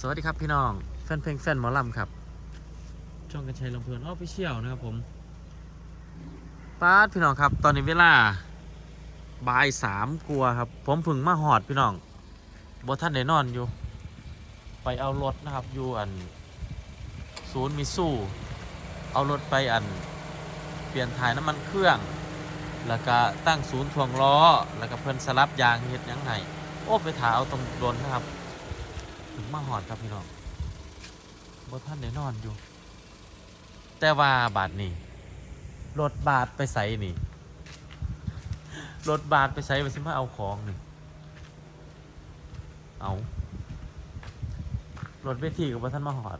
สวัสดีครับพี่น้องแฟนเพลงแฟนหมอลำครับช่องกันชัยลำเพลินออฟฟิเชียลนะครับผมป้าดพี่น้องครับ ตอนนี้เวลาบ่ายสามกลัวาครับ ผมพึ่งมาหอดพี่น้องบท่านได้นอนอยู่ ไปเอารถนะครับอยู่อันศูนย์มิสู้เอารถไปอัน เปลี่ยนถ่ายน้ำมันเครื่อง แล้วก็ตั้งศูนย์ทวงล้อ แล้วก็เพิ่นสลับยางเฮ็ดยังไงโอ้ไปถาเอาตรงโดนนะครับ ถึงมาหอดครับพี่น้องบ่ท่านได้นอนอยู่ แต่ว่าบาทนี่รถบาทไปใส่นี่รถบาทไปใส่ไปสิมาเอาของนี่เอารถเวทีกับบ่ท่านมาหอด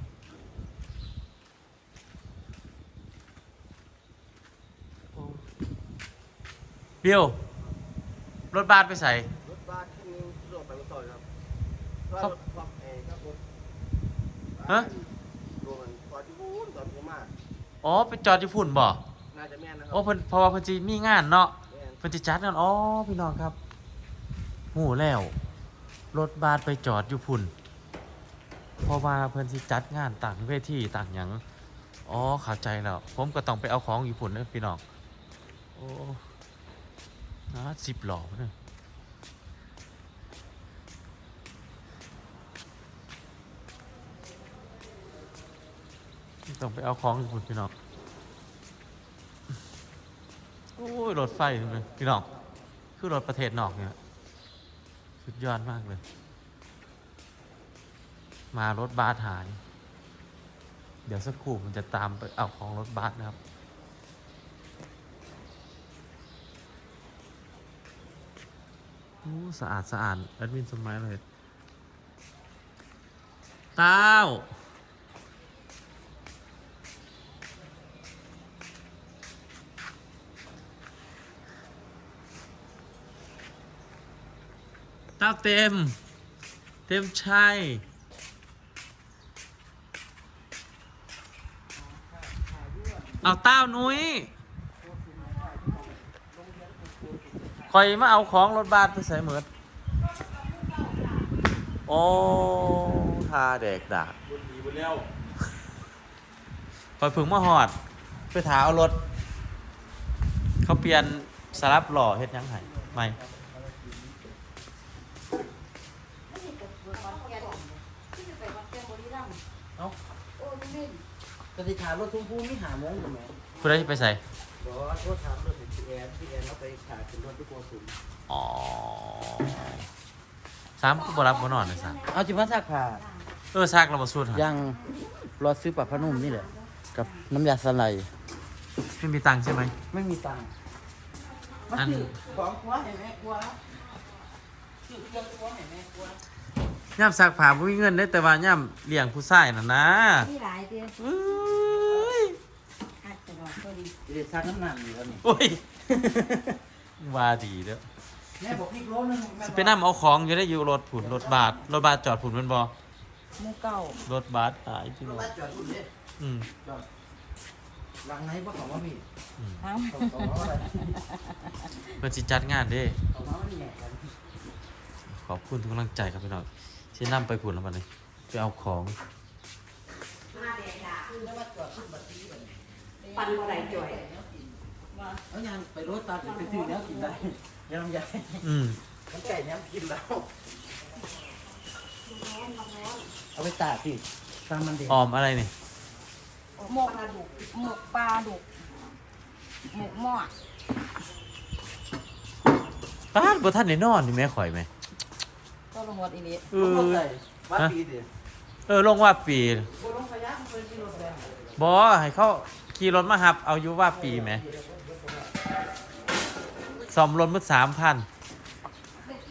เบี้ยวรถบาทไปใส่รถบัสที่มีรถไปมาต่อยครับครับรถบัสเองครับรถ ฮะรวมกันตอนที่พูดตอนผมมาอ๋อไปจอดที่ฝุ่นบ่น่าจะแม่นนะครัโอ้เพิ่นเพราะว่าเพิ่นสิมีงานเนาะแม่นเพิ่นสิจัดงานอ๋อพี่น้องครับหูแล้ว รถบัสไปจอดอยู่พุ่นเพราะว่าเพิ่นสิจัดงานต่างเวทีต่างหยังอ๋อเข้าใจแล้วผมก็ต้องไปเอาของอยู่พุ่นเด้อพี่น้องโอ้นะสิบหล่อเนี่ย ต้องไปเอาของอยู่พุ่นพี่น้องโอ้ยรถไฟเลยพี่น้องคือรถประเทศนอกเนี่ยสุดยอดมากเลย มารถบัสหาย เดี๋ยวสักครู่มันจะตามไปเอาของรถบัสนะครับโอ้สะอาดสะอาดแอดมินสมัยเลยเต้า เต้าเต็ม เต็มชัยเอาเต้านุ้ยคอยมาเอาของรถบัสไปใส่เหมือดโอ้ทาเด็กดากบุญดีบุญเร็วคอยพึ่งมาหอด ไปถาเอารถ เขาเปลี่ยนสลับหล่อเฮ็ดยังไงไม่ เอ้า ปฏิฐานรถทุ่งพูไม่หาโมงถูกไหมคุณได้ไปใส่บอกว่าโทษถามรถพี่แอนพี่แอนเขาไปขาขึ้นรถที่โกสุมอ๋อสามกูบรับบนอนเลยสามเอาจิมาซักผ้าเออซากเรามาสูดหายังรอซื้อปลาพนุ่มนี่แหละ กับน้ำยาสไลด์ไม่มีตังค์ใช่ไหม ไม่มีตังค์อันของครัวเห็นไหมครัวซื้อเครื่องครัวเห็นไหมครัว ย่ำซักผ้าบ่มีเงินได้แต่ว่าย่ำเลี้ยงผู้ชายน่ะนะมีหลายเดียวเอ้ย อาจจะบอกก็ดี เดี๋ยวซักน้ำหนักอยู่แล้วนี่โอ้ย ว่าดีเด้อแม่บอกพริกโลนึงแม่สิไปนำเอาของอยู่ได้อยู่รถผุนรถบาทรถบาทจอดผุนแมันบ่หมูเก่ารถบาทหายจริงรบ่ถจอดรุ่นนี้อืมจอดหลังไหนบ่ของว่ามีอืมทั้งของของว่าอะไรเพิ่นสิจัดงานเด้ ของว่ามันแหน่กันขอบคุณทุกกำลังใจครับพี่น้องสินำไปผุนแล้วบัดนี้ไปเอาของ ปันอะไรจ่อยแล้วยังไปรถตามไปซื้อเนี้ยกินได้ยังใหญ่อืมมันไก่เนี้ยกินแล้ว เอาไปตากสิตามมันเด็กออมอะไรนี่หมกปลาดุกหมกปลาดุกหมกหม้อป้าดบ่ทันได้นอนนี่แม่ข่อยไหมก็ลงวัดอีเลีเอรอถใส่วัดปีดิเออลงว่าปีบนลงขยะมันเป็นกิโลแดงบอให้เขา ขี่รถมาหับ เอาอยู่ว่าปีไหมซ่อมรถมืดสามพัน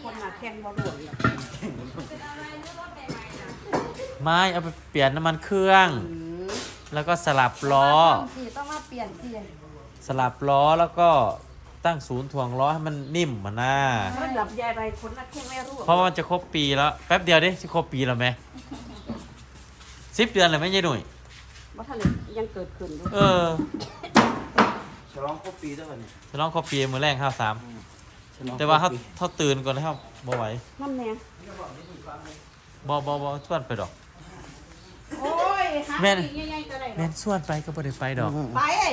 คนมาแข่งบอลลูนไม้เอาไปเปลี่ยนน้ำมันเครื่อง แล้วก็สลับล้อสิต้องมาเปลี่ยนเปลี่ยนสลับล้อแล้วก็ตั้งศูนย์ถ่วงล้อให้มันนิ่มมาหน้ามันหลับยายไปคนนักแข่งไม่รู้เพราะว่ามันจะครบปีแล้ว แป๊บเดียวดิจะครบปีแล้วไหมสิบเดือนเลยไหมยายหนุ่ยว่าทะเล ยังเกิดขึ้นอยู่เออฉลองครบปีแล้ววันนี้จะลองครบปีมือแรกข้าวสามฉลองแต่ว่าเขาครบปีเขาตื่นก่อนแล้วบ่ไหวน้ำแน่บ่บ่บ่ชวนไปดอกหาแม่นใหญ่ๆก็ได้แม่นส่วนไปก็บ่ได้ไปดอกไปเอ้ย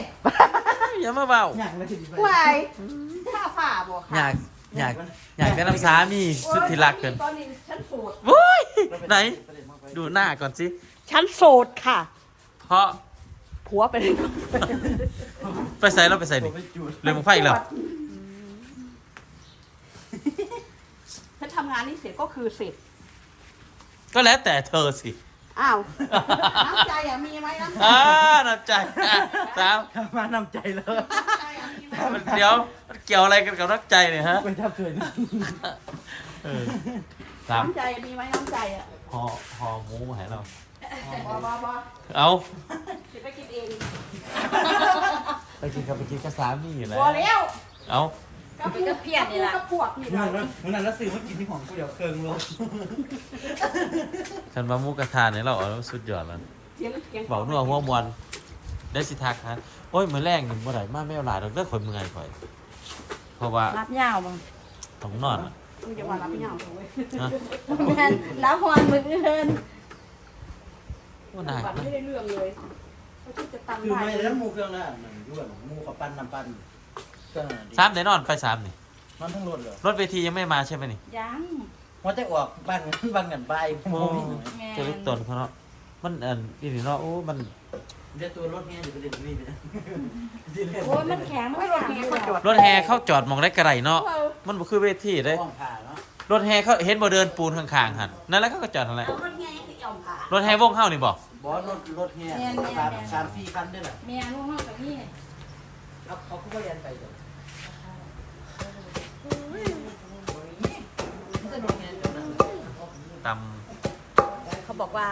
อย่ามาเว้าอยากเลยสิไหวข้าฝ่าบ่ค่ะอยากอยากอยากได้น้ำสามีสุดที่รักเกินตอนนี้ฉันโสด โว้ยไหน ดูหน้าก่อนสิ ฉันโสดค่ะ เพราะ ผัวไปเลยไปใส่แล้วไปใส่ผนี่มไปจูดเลยมึงไฟอีกแล้วฉันทำงานนี้เสร็จก็คือเสร็จ ก็แล้วแต่เธอสิ อ้าว น้ำใจอะมีไหมน้ำใจอ่าน้ำใจอะสามทำมานำใจเลย น้ำใจอะมีไหมมันเดี๋ยวมันเกี่ยวอะไรกันกับน้ำใจเนี่ยฮะไปทับเกินเออสามน้ำใจมีไหมน้ำใจอะ ห่อห่อหมูมาให้เรา บอบอบอเอาสิไปกินเองไปกินกับไปกินกับสามีอยู่แล้วบอแล้วเอาก็ไปกับเพียรนี่แหละกับพวกนี่แหละเมื่อนั้นแล้วซื้อมากินที่ของกูเดี๋ยวเคิงลงฉันมามุกระทานเนี่ยเราเอาแล้วสุดยอดแล้วเสียงเสียงเบาหนัวหัวมวนได้สิทักฮะโอ้ยมือแรกหนึ่งเมื่อไหร่มาไม่เอาหลายดอกเลิกคนเมื่อยข่อย เพราะว่ารับยาวมั้งต้องนอนอะมึงจะว่ารับยาวเว้ยแม่นรับฮอนมือเอิน ว่าหนักบัตรนะไม่ได้เรื่องเลยเขาคิดจะตังคือได้ไม่แล้วมูเครื่องนั้นหนึ่งด้วยมูกับปั้นน้ำปั้นเครื่องนั้นดีสามได้นอนไปสามนี่มันทั้งรถเลยรถเวทียังไม่มาใช่ไหมนี่ยังว่าจะออกบ้านกันบ้านกันไปโอ้โมแม่เจะเล็กตนเขาเนาะมันอันอีนี่เนาะโอ้มันเดี๋ยวตัวรถเนี้ยอยู่ประเด็นนี้เลยโอ้ยมันแข็งไม่รถแข็งก็จอดรถแห่เข้าจอดหมองได้กระไรเนาะมันบ่คือเวทีเลยห้องผ่าเนาะรถแห่เขาเห็นบ่เดินปูนข้างๆหันนั่นแหละเขาก็จอดอะไร เอารถแข็งคือยอ มผ่ารถแห่วงเข้านี่บอกบอสรถรถเนี้ยสามสามสี่คันด้วยแหละเมียลูกห้องกับนี่แล้วเขาก็ยันไปจ้ะตเขาบอกว่า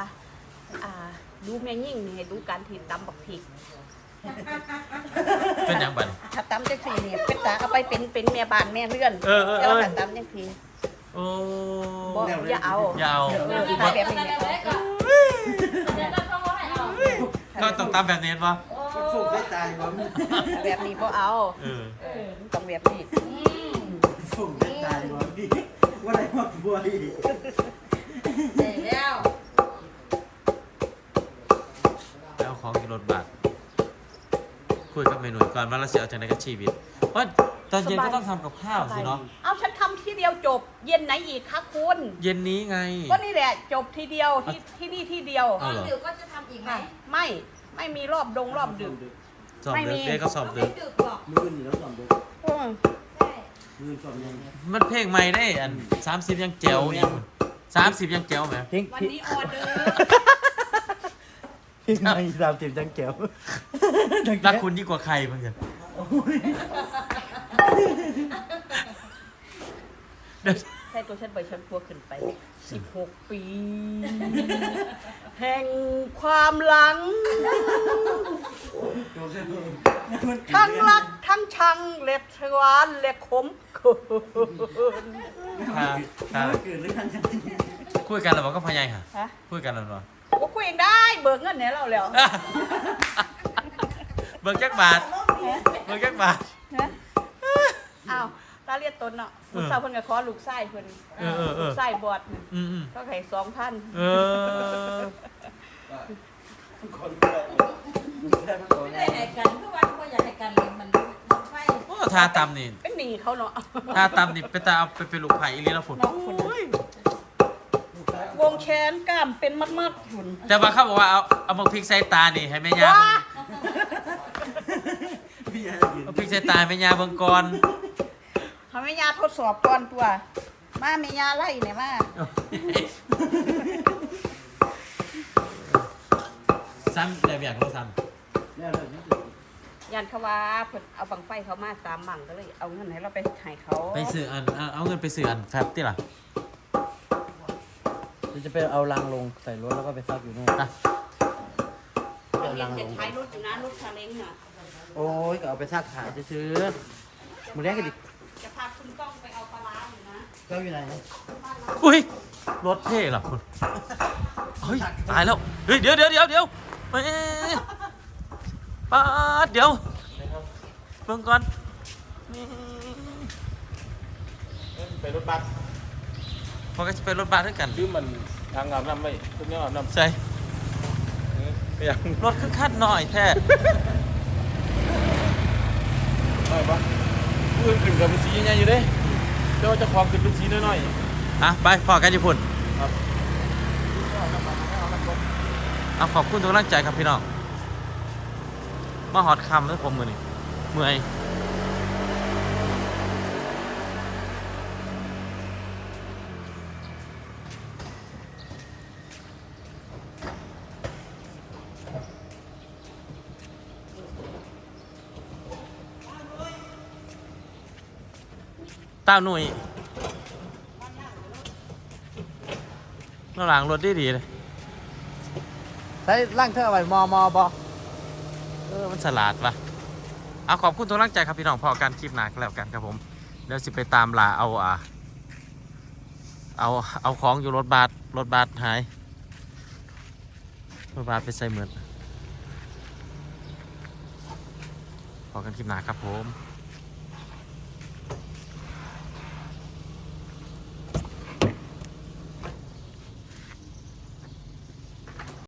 อ่าดูแม่ยิ่งนี่ให้ดูการถีบตำบักพริกำเป็นหยังบัดนถ้าตำจังสีนี่เป็นตาเอาไปเป็นเป็นแม่บ้านแม่เลื่อนเออเออเออ แต่ว่าถ้าตำจังสี โอ้บ่อย่าเอาอยาวเออถ้าแบบนี้เนี่ยเขาก็ต้องตามแบบนี้ป่ะฝึกได้ตายบอสแบบนี้บ่เอาเออต้องแบบนี้ฝึกได้ตายบอสดีว่าอะไรมาบวยแล้วแล้วของกินรถบัตรคุยกับเมนูก่อนว่าเราจะเอาจากไหนกับชีวิตเพราะตอนเย็นก็ต้องทำกับข้าวสิเนาะเอาฉัน ทำทีเดียวจบ เย็นไหนอีกคะคุณ เย็นนี้ไง ก็นี่แหละ จบทีเดียวที่ที่นี่ที่เดียวเอาเหรอดึกก็จะทำอีกไหมค่ะไม่ไม่มีรอบดงรอบดึก สอบไม่มีเด็กเด็กก็สอบไม่เด็กดึกหรอกมือนี่แล้วสอนดูอืมใช่มือสอนยังมันเพลงใหม่ได้อันสามสิบยังเจ๋วอีกสามสิบยังเจ๋วไหมเพลงวันนี้ออเดอร์เพลงในสามสิบจังแก้วรักคุณยิ่งกว่าใครเพื่อนเดี๋ยว ใช่ตัวฉันไปฉันพัวขึ้นไป 16 ปี แห่งความหลัง ทั้งรักทั้งชังเล็ดหวานเล็ดขมขื่นถ้าถ้าเกิดเรื่องยังคุยกันแล้วบอกก็พยายค่ะฮะ คุยกันแล้วเนาะก็คุยเองได้เบิกเงินเนี่ยเราแล้วเบิกแจ็คบาทเบิกแจ็คบาทฮะอ้าว ตาเรียกตนเนาะเออลูกสาวเพิ่นก็ขอลูกไส้เพิ่นเออเออเออ ลูกไส้บอดน่ะอืมอืมก็ให้สองพันเออ คนได้มาก่อนไม่ได้ให้กันทุกวันก็อยากให้กันเลยมันมันไฟโอ้ทาตำนี่เป็นหนี้เขาเนาะ ทาตำนี่ไปตาเอาไปเป็นลูกไผ่อีหลีแล้วฝุ่นน้องคนนั้นวงแขนกล้ามเป็นมัดๆหุ่นแต่ว่าเขาบอกว่าเอาเอามาพริกใส่ตานี่ให้แม่ยาว้าพี่ยายืนเอาพริกใส่ตาให้แม่ยาเบิ่งก่อน ทำให้ยาทดสอบก่อนตัว มาแม่ยาไล่เนี่ยมาซ้ำแต่อยากเราซ้แล้วเลยนี่ยันเขาว่าเพิ่นเอาบังไฟเขามาสามบังก็เลย เอาเงินให้เราไปให้เขาำไปซื้ออันเอาเอาเงินไปซื้ออันแฟบติล่ะจะไปเอาลังลงใส่รถแล้วก็ไปซักอยู่นู่นไปเราเรียนจะใช้รถอยู่นะรถซาเล้งอะโอ้ยก็เอาไปซักขายจะซื้อๆมือแรกก็ดิ จะพาคุณก้องไปเอาปลาร้าอยู่นะเจ้าอยู่ไหนอุ้ยรถเท่เหรอคุณเฮ้ยตายแล้วเฮ้ยเดี๋ยวเดี๋ยวเดี๋ยวเดี๋ยวเอ้ยปาดเดี๋ยวเบิ่งก่อนนี่ไปรถบัสพอก็จะไปรถบัสด้วยกันซื้อมันทางอาบน้ำไม่ทุกอย่างอาบน้ำใช่เอออย่างรถคือคัดหน่อยแท้ได้ปะเพื่อนขึ้นกับเป็นสีใหญ่ๆอยู่เด้เจ้าเจะความขึ้นเป็นสีน้อยอะไปพอกันญี่ปุ่นๆครับเอาขอบคุณทุกกำลังใจครับพี่น้องมาหอดคำแล้วผมมือนี่เมื่อย ต้าหนุ่ยเราหลังรถดีดีๆเลยใช้ร่างเธอเอาไว้มอมอบอเออ มันฉลาดปะเอาขอบคุณทุกกำลังใจครับพี่น้องพอการคลิปหนักแล้วกันครับผม เดี๋ยวสิไปตามลาเอาอ่าเอาเอาของอยู่รถบัสรถบัสหาย รถบัสไปใส่เหมือนพอกันคลิปหนาครับผม